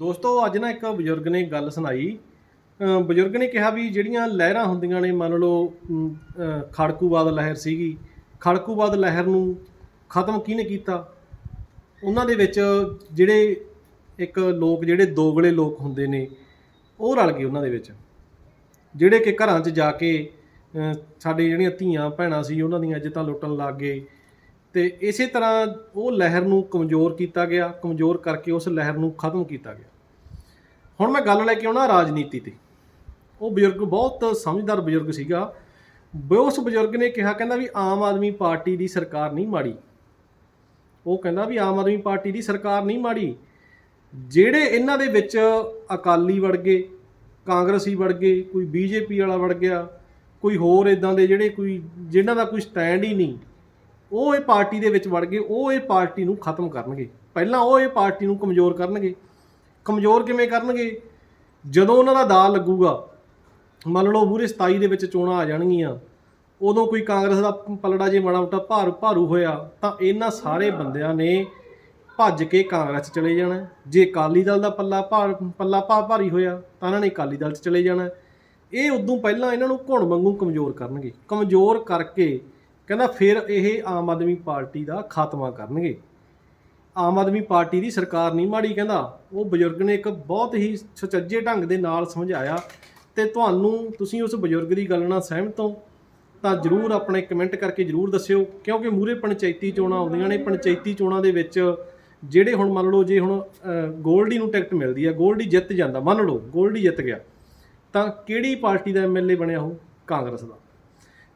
ਦੋਸਤੋ ਅੱਜ ਨਾ ਇੱਕ ਬਜ਼ੁਰਗ ਨੇ ਗੱਲ ਸੁਣਾਈ। ਬਜ਼ੁਰਗ ਨੇ ਕਿਹਾ ਵੀ ਜਿਹੜੀਆਂ ਲਹਿਰਾਂ ਹੁੰਦੀਆਂ ਨੇ ਮੰਨ ਲਓ ਅਮ, ਖੜਕੂਵਾਦ ਲਹਿਰ ਸੀਗੀ ਖੜਕੂਵਾਦ ਲਹਿਰ ਨੂੰ ਖਤਮ ਕਿਹਨੇ ਕੀਤਾ? ਉਹਨਾਂ ਦੇ ਵਿੱਚ ਜਿਹੜੇ ਇੱਕ ਲੋਕ ਜਿਹੜੇ ਦੋਗਲੇ ਲੋਕ ਹੁੰਦੇ ਨੇ ਉਹ ਰਲ ਗਏ ਉਹਨਾਂ ਦੇ ਵਿੱਚ। ਜਿਹੜੇ ਕਿ ਘਰਾਂ 'ਚ ਜਾ ਕੇ ਸਾਡੇ ਜਿਹੜੀਆਂ ਧੀਆਂ ਭੈਣਾਂ ਸੀ ਉਹਨਾਂ ਦੀਆਂ ਇੱਜ਼ਤਾਂ ਲੁੱਟਣ ਲੱਗ ਗਏ। ਤੇ ਇਸੇ ਤਰ੍ਹਾਂ ਉਹ ਲਹਿਰ ਨੂੰ ਕਮਜ਼ੋਰ ਕੀਤਾ ਗਿਆ ਕਮਜ਼ੋਰ ਕਰਕੇ ਉਸ ਲਹਿਰ ਨੂੰ ਖਤਮ ਕੀਤਾ ਗਿਆ। ਹੁਣ ਮੈਂ ਗੱਲ ਲੈ ਕੇ ਆਉਣਾ ਰਾਜਨੀਤੀ ਤੇ। ਉਹ ਬਜ਼ੁਰਗ, ਬਹੁਤ ਸਮਝਦਾਰ ਬਜ਼ੁਰਗ ਸੀਗਾ। ਬ- ਉਸ ਬਜ਼ੁਰਗ ਨੇ ਕਿਹਾ, ਕਹਿੰਦਾ ਵੀ ਆਮ ਆਦਮੀ ਪਾਰਟੀ ਦੀ ਸਰਕਾਰ ਨਹੀਂ ਮਾੜੀ। ਉਹ ਕਹਿੰਦਾ ਵੀ ਆਮ ਆਦਮੀ ਪਾਰਟੀ ਦੀ ਸਰਕਾਰ ਨਹੀਂ ਮਾੜੀ। ਜਿਹੜੇ ਇਹਨਾਂ ਦੇ ਵਿੱਚ ਅਕਾਲੀ ਵੜ ਗਏ, ਕਾਂਗਰਸੀ ਵੜ ਗਏ, ਕੋਈ ਬੀਜੇਪੀ ਵਾਲਾ ਵੜ ਗਿਆ, ਕੋਈ ਹੋਰ ਇਦਾਂ ਦੇ ਜਿਹੜੇ ਕੋਈ, ਜਿਨ੍ਹਾਂ ਦਾ ਕੋਈ ਸਟੈਂਡ ਹੀ ਨਹੀਂ, ਉਹ ਇਹ ਪਾਰਟੀ ਦੇ ਵਿੱਚ ਵੜ ਗਏ, ਉਹ ਇਹ ਪਾਰਟੀ ਨੂੰ ਖਤਮ ਕਰਨਗੇ। ਪਹਿਲਾਂ ਉਹ ਇਹ ਪਾਰਟੀ ਨੂੰ ਕਮਜ਼ੋਰ ਕਰਨਗੇ। ਕਮਜ਼ੋਰ ਕਿਵੇਂ ਕਰਨਗੇ? ਜਦੋਂ ਉਹਨਾਂ ਦਾ ਦਾਅ ਲੱਗੂਗਾ, ਮੰਨ ਲਓ ਪੂਰੇ 27 ਦੇ ਵਿੱਚ ਚੋਣਾਂ ਆ ਜਾਣਗੀਆਂ, ਉਦੋਂ ਕੋਈ ਕਾਂਗਰਸ ਦਾ ਪਲੜਾ ਜੇ ਮਾੜਾ ਮੋਟਾ ਭਾਰੂ ਭਾਰੂ ਹੋਇਆ, ਤਾਂ ਇਹਨਾਂ ਸਾਰੇ ਬੰਦਿਆਂ ਨੇ ਭੱਜ ਕੇ ਕਾਂਗਰਸ 'ਚ ਚਲੇ ਜਾਣਾ। ਜੇ ਅਕਾਲੀ ਦਲ ਦਾ ਪੱਲਾ ਭਾਰ ਪੱਲਾ ਭਾ ਭਾਰੀ ਹੋਇਆ, ਤਾਂ ਇਹਨਾਂ ਨੇ ਅਕਾਲੀ ਦਲ 'ਚ ਚਲੇ ਜਾਣਾ। ਇਹ ਉਦੋਂ ਪਹਿਲਾਂ ਇਹਨਾਂ ਨੂੰ ਘੁਣ ਵਾਂਗੂ ਕਮਜ਼ੋਰ ਕਰਨਗੇ। ਕਮਜ਼ੋਰ ਕਰਕੇ ਕਹਿੰਦਾ ਫਿਰ ਇਹ ਆਮ ਆਦਮੀ ਪਾਰਟੀ ਦਾ ਖਾਤਮਾ ਕਰਨਗੇ। ਆਮ ਆਦਮੀ ਪਾਰਟੀ ਦੀ ਸਰਕਾਰ ਨਹੀਂ ਮਾੜੀ ਕਹਿੰਦਾ। ਉਹ ਬਜ਼ੁਰਗ ਨੇ ਇੱਕ ਬਹੁਤ ਹੀ ਸੁਚੱਜੇ ਢੰਗ ਦੇ ਨਾਲ ਸਮਝਾਇਆ ਤੇ ਤੁਹਾਨੂੰ, ਤੁਸੀਂ ਉਸ ਬਜ਼ੁਰਗ ਦੀ ਗੱਲ ਨਾਲ ਸਹਿਮਤ ਹੋ, ਤਾਂ ਜਰੂਰ ਆਪਣੇ ਕਮੈਂਟ ਕਰਕੇ ਜਰੂਰ ਦੱਸਿਓ, ਕਿਉਂਕਿ ਮੂਰੇ ਪੰਚਾਇਤੀ ਚੋਣਾਂ ਆਉਂਦੀਆਂ ਨੇ, ਪੰਚਾਇਤੀ ਚੋਣਾਂ ਦੇ ਵਿੱਚ ਜਿਹੜੇ ਹੁਣ ਮੰਨ ਲਓ ਜੇ ਹੁਣ ਗੋਲਡੀ ਨੂੰ ਟਿਕਟ ਮਿਲਦੀ ਹੈ ਗੋਲਡੀ ਜਿੱਤ ਜਾਂਦਾ, ਮੰਨ ਲਓ ਗੋਲਡੀ ਜਿੱਤ ਗਿਆ, ਤਾਂ ਕਿਹੜੀ ਪਾਰਟੀ ਦਾ ਐਮਐਲਏ ਬਣਿਆ ਉਹ? ਕਾਂਗਰਸ ਦਾ।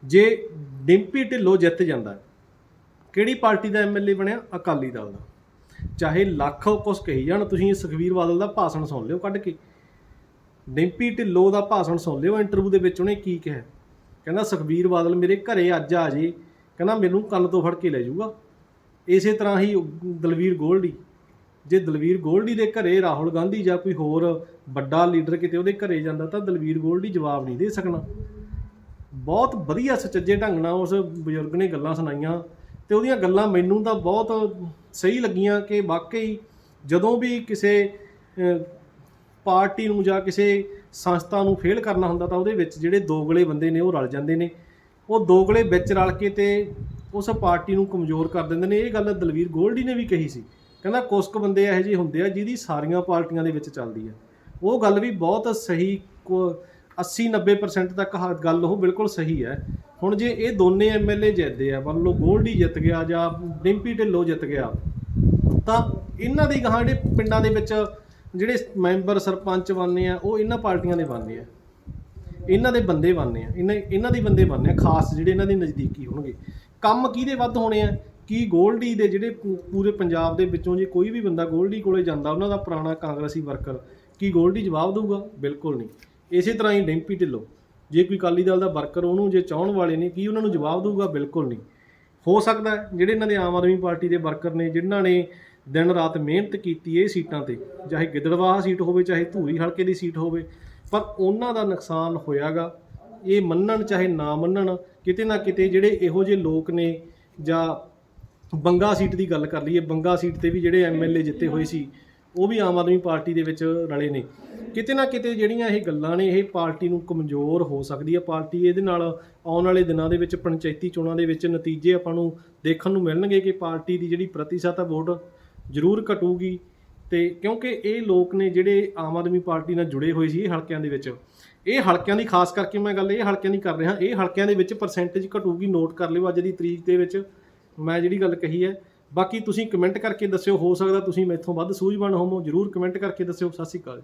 ਜੇ ਡਿੰਪੀ ਢਿੱਲੋਂ ਜਿੱਤ ਜਾਂਦਾ, ਕਿਹੜੀ ਪਾਰਟੀ ਦਾ ਐਮਐਲਏ ਬਣਿਆ? ਅਕਾਲੀ ਦਲ ਦਾ। ਚਾਹੇ ਲੱਖ ਕੁਛ ਕਹੀ ਜਾਣ, ਤੁਸੀਂ ਸੁਖਵੀਰ ਬਾਦਲ ਦਾ ਭਾਸ਼ਣ ਸੁਣ ਲਿਓ ਕੱਢ ਕੇ। ਡਿੰਪੀ ਢਿੱਲੋਂ ਦਾ ਭਾਸ਼ਣ ਸੁਣ ਲਿਓ ਇੰਟਰਵਿਊ ਦੇ ਵਿੱਚ, ਉਹਨੇ ਕੀ ਕਿਹਾ? ਕਹਿੰਦਾ ਸੁਖਵੀਰ ਬਾਦਲ ਮੇਰੇ ਘਰੇ ਅੱਜ ਆ ਜੇ। ਕਹਿੰਦਾ, ਮੈਨੂੰ ਕੰਨ ਤੋਂ ਫੜ ਕੇ ਲੈ ਜਾਊਗਾ। ਇਸੇ ਤਰ੍ਹਾਂ ਹੀ ਦਲਵੀਰ ਗੋਲਡੀ। ਜੇ ਦਲਵੀਰ ਗੋਲਡੀ ਦੇ ਘਰੇ ਰਾਹੁਲ ਗਾਂਧੀ ਜਾਂ ਕੋਈ ਹੋਰ ਵੱਡਾ ਲੀਡਰ ਕਿਤੇ ਉਹਦੇ ਘਰੇ ਜਾਂਦਾ, ਤਾਂ ਦਲਵੀਰ ਗੋਲਡੀ ਜਵਾਬ ਨਹੀਂ ਦੇ ਸਕਣਾ। ਬਹੁਤ ਵਧੀਆ ਸੁਚੱਜੇ ਢੰਗ ਨਾਲ ਉਸ ਬਜ਼ੁਰਗ ਨੇ ਗੱਲਾਂ ਸੁਣਾਈਆਂ। ਤੇ ਉਹਦੀਆਂ ਗੱਲਾਂ ਮੈਨੂੰ ਤਾਂ ਬਹੁਤ ਸਹੀ ਲੱਗੀਆਂ ਕਿ ਵਾਕਈ ਜਦੋਂ ਵੀ ਕਿਸੇ ਪਾਰਟੀ ਨੂੰ ਜਾਂ ਕਿਸੇ ਸੰਸਥਾ ਨੂੰ ਫੇਲ ਕਰਨਾ ਹੁੰਦਾ ਤਾਂ ਉਹਦੇ ਵਿੱਚ ਜਿਹੜੇ ਦੋਗਲੇ ਬੰਦੇ ਨੇ ਉਹ ਰਲ ਜਾਂਦੇ ਨੇ। ਉਹ ਦੋਗਲੇ ਵਿੱਚ ਰਲ ਕੇ ਤੇ ਉਸ ਪਾਰਟੀ ਨੂੰ ਕਮਜ਼ੋਰ ਕਰ ਦਿੰਦੇ ਨੇ। ਇਹ ਗੱਲ ਦਲਵੀਰ ਗੋਲਡੀ ਨੇ ਵੀ ਕਹੀ ਸੀ। ਕਹਿੰਦਾ ਕੁਛ ਕੁ ਬੰਦੇ ਇਹੋ ਜਿਹੇ ਹੁੰਦੇ ਆ ਜਿਹਦੀ ਸਾਰੀਆਂ ਪਾਰਟੀਆਂ ਦੇ ਵਿੱਚ ਚੱਲਦੀ ਆ। ਉਹ ਗੱਲ ਵੀ ਬਹੁਤ ਸਹੀ 80 90% ਤੱਕ ਹ- ਗੱਲ ਉਹ ਬਿਲਕੁਲ ਸਹੀ ਹੈ। ਹੁਣ ਜੇ ਇਹ ਦੋਨੇ ਐਮਐਲਏ ਜਿੱਤਦੇ ਆ, ਮੰਨ ਲਓ ਗੋਲਡੀ ਜਿੱਤ ਗਿਆ ਜਾਂ ਡਿੰਪੀ ਢਿੱਲੋਂ ਜਿੱਤ ਗਿਆ, ਤਾਂ ਇਹਨਾਂ ਦੇ ਗਾਹਾਂ ਜਿਹੜੇ ਪਿੰਡਾਂ ਦੇ ਵਿੱਚ ਜਿਹੜੇ ਮੈਂਬਰ ਸਰਪੰਚ ਬਣਨੇ ਆ, ਉਹ ਇਹਨਾਂ ਪਾਰਟੀਆਂ ਦੇ ਬਣਨੇ ਆ। ਇਹਨਾਂ ਦੇ ਬੰਦੇ ਬਣਨੇ ਆ। ਇਹਨਾਂ ਇਹਨਾਂ ਦੇ ਬੰਦੇ ਬਣਨੇ ਆ, ਖਾਸ ਜਿਹੜੇ ਇਹਨਾਂ ਦੇ ਨਜ਼ਦੀਕੀ ਹੋਣਗੇ। ਕੰਮ ਕਿਹਦੇ ਵੱਧ ਹੋਣੇ ਆ? ਕੀ ਗੋਲਡੀ ਦੇ ਜਿਹੜੇ ਪੂਰੇ ਪੰਜਾਬ ਦੇ ਵਿੱਚੋਂ ਜੇ ਕੋਈ ਵੀ ਬੰਦਾ ਗੋਲਡੀ ਕੋਲੇ ਜਾਂਦਾ, ਉਹਨਾਂ ਦਾ ਪੁਰਾਣਾ ਕਾਂਗਰਸੀ ਵਰਕਰ, ਕੀ ਗੋਲਡੀ ਜਵਾਬ ਦੇਊਗਾ? ਬਿਲਕੁਲ ਨਹੀਂ। ਇਸੇ ਤਰ੍ਹਾਂ ਹੀ ਡਿੰਪੀ ਢਿੱਲੋਂ। ਜੇ ਕੋਈ ਅਕਾਲੀ ਦਲ ਦਾ ਵਰਕਰ ਉਹਨੂੰ ਜੇ ਚਾਹਣ ਵਾਲੇ ਨੇ, ਕੀ ਉਹਨਾਂ ਨੂੰ ਜਵਾਬ ਦੇਊਗਾ? ਬਿਲਕੁਲ ਨਹੀਂ। ਹੋ ਸਕਦਾ ਜਿਹੜੇ ਇਹਨਾਂ ਦੇ ਆਮ ਆਦਮੀ ਪਾਰਟੀ ਦੇ ਵਰਕਰ ਨੇ, ਜਿਨ੍ਹਾਂ ਨੇ ਦਿਨ ਰਾਤ ਮਿਹਨਤ ਕੀਤੀ ਇਹ ਸੀਟਾਂ ਤੇ, ਚਾਹੇ ਗਿੱਦੜਵਾਹ ਸੀਟ ਹੋਵੇ, ਚਾਹੇ ਧੂਰੀ ਹਲਕੇ ਦੀ ਸੀਟ ਹੋਵੇ, ਪਰ ਉਹਨਾਂ ਦਾ ਨੁਕਸਾਨ ਹੋਇਆਗਾ। ਇਹ ਮੰਨਣ ਚਾਹੇ ਨਾ ਮੰਨਣ, ਕਿਤੇ ਨਾ ਕਿਤੇ ਜਿਹੜੇ ਇਹੋ ਜਿਹੇ ਲੋਕ ਨੇ, ਜਾਂ ਬੰਗਾ ਸੀਟ ਦੀ ਗੱਲ ਕਰ ਲਈਏ, ਬੰਗਾ ਸੀਟ ਤੇ ਵੀ ਜਿਹੜੇ ਐਮਐਲਏ ਜਿੱਤੇ ਹੋਏ ਸੀ, ਉਹ ਵੀ ਆਮ ਆਦਮੀ ਪਾਰਟੀ ਦੇ ਵਿੱਚ ਰਲੇ ਨੇ। ਕਿਤੇ ਨਾ ਕਿਤੇ ਜਿਹੜੀਆਂ ਇਹ ਗੱਲਾਂ ਨੇ, ਇਹ ਪਾਰਟੀ ਨੂੰ ਕਮਜ਼ੋਰ ਹੋ ਸਕਦੀ ਹੈ ਪਾਰਟੀ। ਇਹਦੇ ਨਾਲ ਆਉਣ ਵਾਲੇ ਦਿਨਾਂ ਦੇ ਵਿੱਚ, ਪੰਚਾਇਤੀ ਚੋਣਾਂ ਦੇ ਵਿੱਚ ਨਤੀਜੇ ਆਪਾਂ ਨੂੰ ਦੇਖਣ ਨੂੰ ਮਿਲਣਗੇ ਕਿ ਪਾਰਟੀ ਦੀ ਜਿਹੜੀ ਪ੍ਰਤੀਸ਼ਤ ਆ ਵੋਟ ਜ਼ਰੂਰ ਘਟੂਗੀ। ਤੇ ਕਿਉਂਕਿ ਇਹ ਲੋਕ ਨੇ ਜਿਹੜੇ ਆਮ ਆਦਮੀ ਪਾਰਟੀ ਨਾਲ ਜੁੜੇ ਹੋਏ ਸੀ ਇਹ ਹਲਕਿਆਂ ਦੇ ਵਿੱਚ। ਇਹ ਹਲਕਿਆਂ ਦੀ ਖਾਸ ਕਰਕੇ ਮੈਂ ਗੱਲ ਇਹ ਹਲਕਿਆਂ ਦੀ ਕਰ ਰਿਹਾ, ਇਹ ਹਲਕਿਆਂ ਦੇ ਵਿੱਚ ਪਰਸੈਂਟੇਜ ਘਟੂਗੀ ਨੋਟ ਕਰ ਲਿਓ ਅੱਜ ਦੀ ਤਰੀਕ ਦੇ ਵਿੱਚ। ਮੈਂ ਜਿਹੜੀ ਗੱਲ ਕਹੀ ਹੈ, ਬਾਕੀ ਤੁਸੀਂ ਕਮੈਂਟ ਕਰਕੇ ਦੱਸਿਓ, ਹੋ ਸਕਦਾ ਤੁਸੀਂ ਮੈਥੋਂ ਵੱਧ ਸੂਝਵਾਨ ਹੋਵੋ, ਜਰੂਰ ਕਮੈਂਟ ਕਰਕੇ ਦੱਸਿਓ। ਸਤਿ ਸ਼੍ਰੀ ਅਕਾਲ।